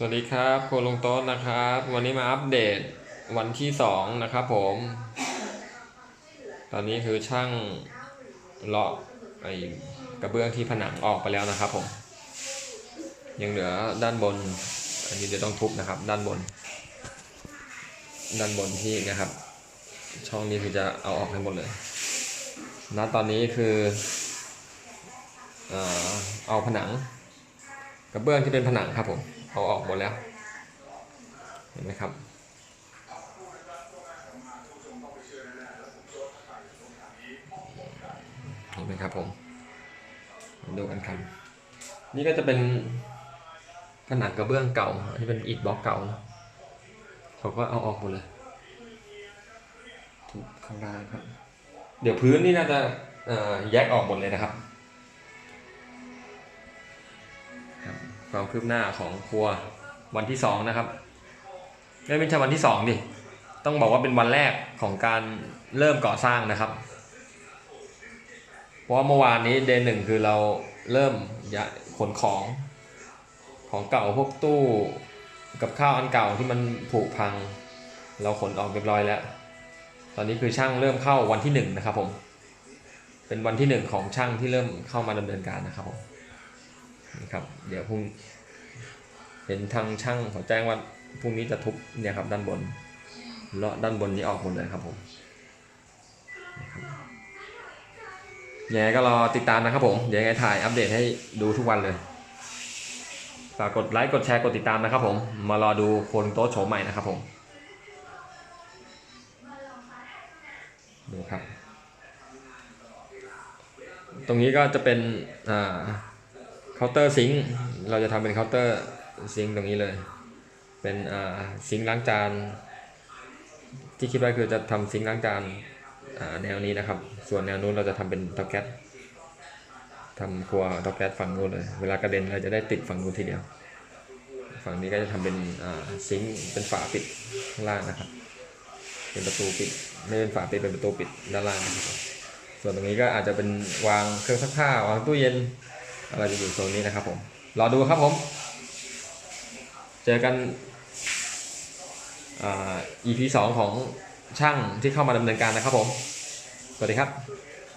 สวัสดีครับโคลงโต๊ะนะครับ วันนี้มาอัปเดตวันที่สองนะครับผม ตอนนี้คือช่างเลาะไอ้กระเบื้องที่ผนังออกไปแล้วนะครับผม ยังเหลือด้านบน อันนี้เดี๋ยวต้องทุบนะครับ ด้านบน ด้านบนที่นะครับ ช่องนี้คือจะเอาออกให้หมดเลยณตอนนี้คือ เอ่อเอาผนัง กระเบื้องที่เป็นผนังครับผมเอาออกหมดแล้ว เห็นไหมครับเห็นไหมครับผมมาดูกันครับนี่ก็จะเป็นผนังกระเบื้องเก่าอันนี้เป็นอิฐบล็อกเก่าเนะเขาก็เอาออกหมดเลยข้างล่างครับ เดี๋ยวพื้นนี่น่าจะแยกออกหมดเลยนะครับ ความคืบหน้าของครัววันที่สองนะครับไม่ใช่วันที่สองดิต้องบอกว่าเป็นวันแรกของการเริ่มก่อสร้างนะครับ เพราะว่าเมื่อวานนี้เดนหนึ่งคือเราเริ่มขนของของเก่าพวกตู้กับข้าวอันเก่าที่มันผุพัง เราขนออกเรียบร้อยแล้ว ตอนนี้คือช่างเริ่มเข้าวันที่หนึ่งนะครับผมเป็นวันที่หนึ่งของช่างที่เริ่มเข้ามาดำเนินการนะครับผม นะครับ เดี๋ยวพรุ่งเห็นทางช่างเขาแจ้งว่าพรุ่งนี้จะทุบเนี่ยครับด้านบนเลาะด้านบนนี้ออกหมดเลยครับผมยังไงก็รอติดตามนะครับผม เดี๋ยวยังไงถ่ายอัปเดตให้ดูทุกวันเลย ฝากกดไลค์กดแชร์กดติดตามนะครับผม มารอดูโคนโต๊ะโฉมใหม่นะครับผม ดูครับ ตรงนี้ก็จะเป็นอ่า เคาน์เตอร์ซิงค์เราจะทำเป็นเคาน์เตอร์ซิงค์ตรงนี้เลย เป็นอ่าซิงค์ล้างจาน ที่คิดไว้คือจะทำซิงค์ล้างจานอ่าแนวนี้นะครับ ส่วนแนวนู้นเราจะทำเป็นเตาแก๊สทำครัวเตาแก๊สฝั่งนู้นเลย เวลากระเด็นเราจะได้ติดฝั่งนู้นทีเดียว ฝั่งนี้ก็จะทำเป็นอ่าซิงค์เป็นฝาปิดข้างล่างนะครับ เป็นประตูปิด ไม่เป็นฝาปิดเป็นประตูปิดด้านล่างนะครับส่วนตรงนี้ก็อาจจะเป็นวางเครื่องซักผ้าวางตู้เย็น ก็จะอยู่โซนนี้นะครับผม รอดูครับผม เจอกันอ่า EP สองของช่างที่เข้ามาดำเนินการนะครับผม สวัสดีครับ